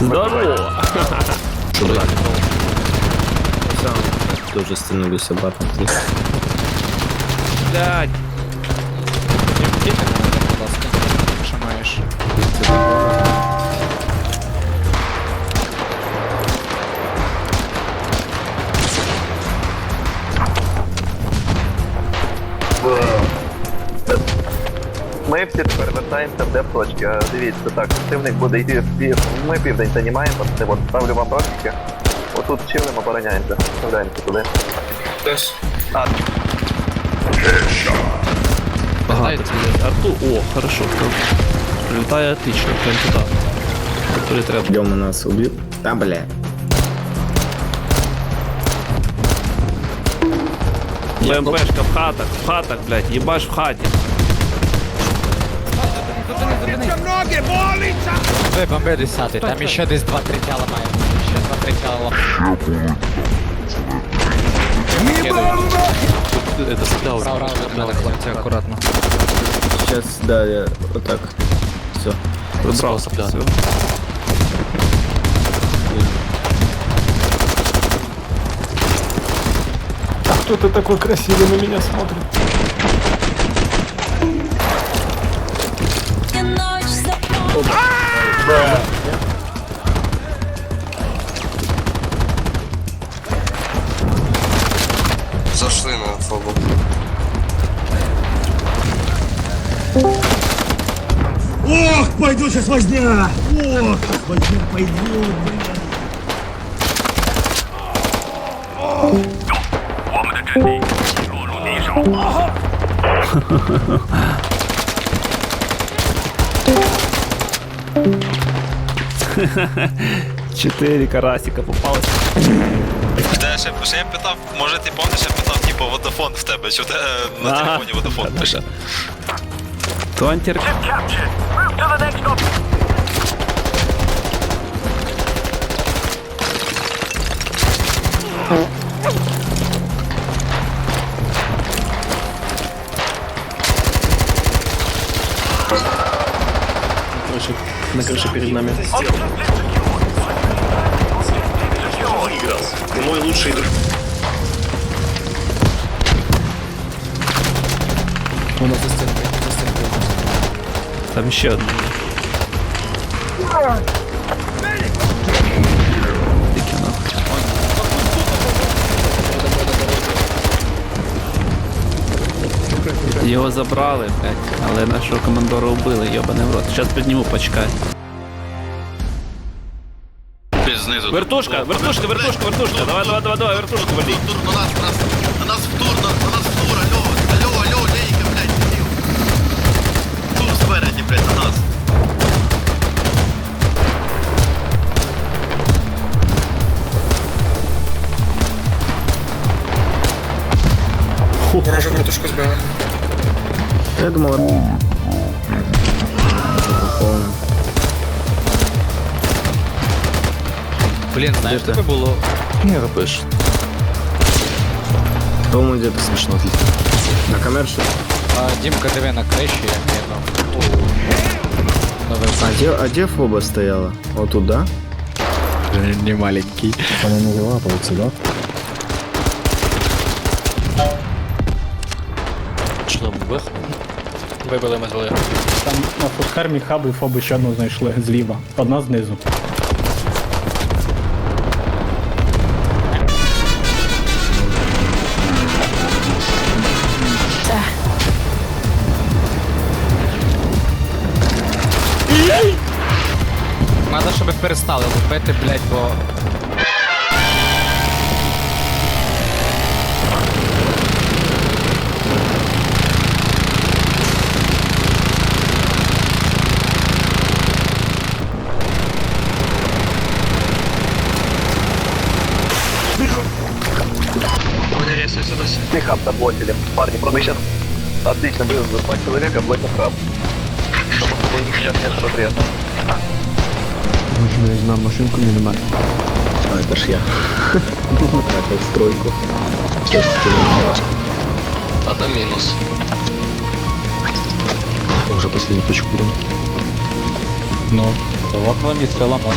Здорово! Чудак. Тоже становлюсь обратно. Блядь. Где ты, пожалуйста, шамаешь? Ми всі тепер вертаємося в деп-точки. А, Дивіться, так, противник буде йти в пів. Ми південь займаємо, це от ставлю вам ростики. Отут чилимо, обороняємося. Ставляємося туди. А, Багато. Арту, о, хорошо. Прилітає отлично, прям туди. Куди треба. Йому нас убив. Та бля. БМПшка в хатах, в хатах, блядь, їбаш в хаті. Ви бомби десятий, там іще десь 2-3 тяла має. Ще 2-3 тяла. Это сюда Рау, рау, від мене, хлопці, акуратно. Сейчас, да, я вот так. Все. Вибрався. Все. Кто-то такой красивый на меня смотрит. Зашли на фобу. Ох, пойду сейчас возня! Ох, возня пойдет, блядь. Чотири карасика попалось. Де ще, ще я питав, може ти помниш, я питав, типу, водофон в тебе, що те е, на Ага. телефоні водофон пише. То антер... На крыше перед нами. Мой лучший друг. Там ще одна. Його забрали, блядь, але нашого командора вбили, йобаний в рот. Зараз підніму, почекай. Знизу. Вертушка, вертушка, вертушка, вертушка. Давай, давай, давай, давай, вертушку вали. Тур на нас, на нас, на нас в тур, на, на нас в тур, алло, алло, алло, лейка, блядь, дебіл. Тур спереді, блядь, на нас. Ворожу вертушку збили. Я думал, Полно. Блін, знаєш, тебе було... Не робиш. По-моему, где-то смешно. На коммерше. А, Дімка, диви на криші, як видно. Новий А где, а где Фоба стояла? Вот тут, да? не маленький. Она не лапается, да? Вибили ми зли. Там на фудхармі хаби і фоби ще одну знайшли зліва. Одна знизу. Надо, щоб перестали лупити, блядь, бо... отсюда сети хаб заблокили. Парни, промышлян. Отлично, вы два человека, блоким хаб. Чтобы было не сейчас нет запрета. Можно я знаю машинку минимат. А, это ж я. Опять стройку. А там минус. Уже последнюю точку берем. Ну, то в около мистера ломать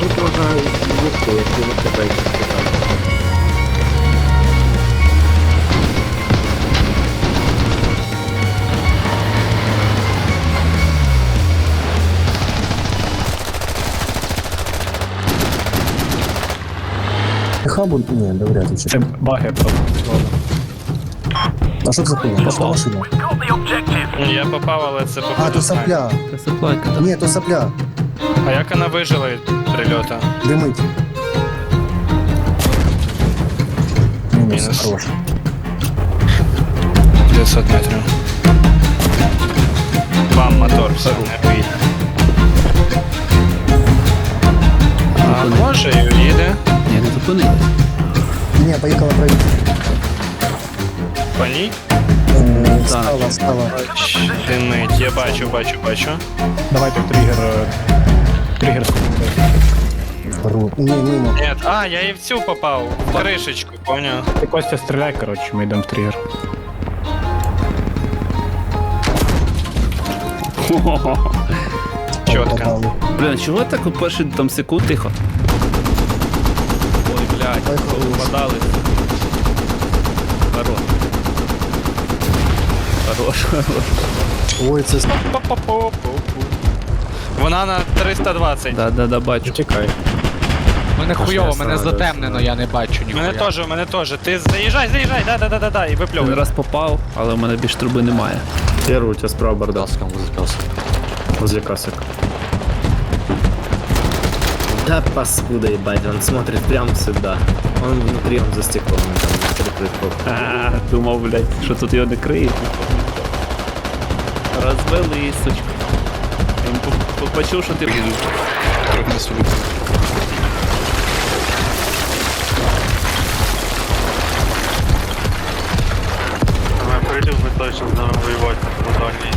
тут можна зв'язку, якщо ви. Хабу? Ні, да вряд ли. Це баги просто. А що це за хуйня? Пошла машина. Я попав, але це А, то сопля. Це заплайка, так. Ні, то сопля. А як вона вижила від прильоту? Димить. Мінус, Мінус. хорош. 900 метрів. Бам, мотор, все, не поїде. А може і їде. Ні, не зупинили. Ні, поїхала правіше. Ній. Стала, стала. Димить, я бачу, бачу, бачу. Давайте в тригер. е, Тригер скупити. Ні, мимо. Ні, а, я і в цю попав, в кришечку, поняв. Ти Костя стріляй, коротше, ми йдемо в тригер. Чітко. Попали. Блін, чого так у перші там секунд тихо? Ой, блядь, впадали. Хорош. Хорош, хорош. Ой, це с- Вона на 320. Да, да, да, бачу. Чекай. Мене хуйово, мене затемнено, я не бачу ніхуя. Мене теж, мене теж. Ти заїжджай, заїжджай, да, да, да, да, да, і Один випльовуй. раз попав, але в мене більш труби немає. Первый у тебя справа бардак. Возле касок. Да паскуда ебать, он смотрит прям сюда. Он внутри, он за стеклом. он там прикрыт. А, думав, блядь, що тут його не. Розвели, сучка. Він по- по- почув, що ти приїхав. Прилів ми точно з нами воювати на дальній.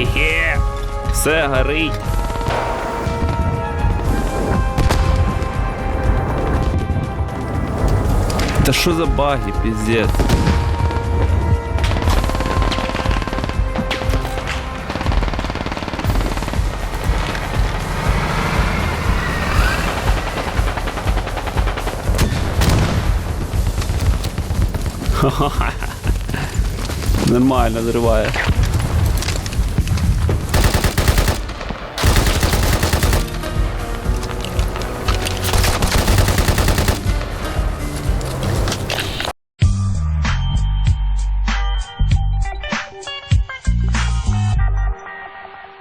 Хе-хе-хе. Все горить. Та що за баги, піздець? Нормально зриває.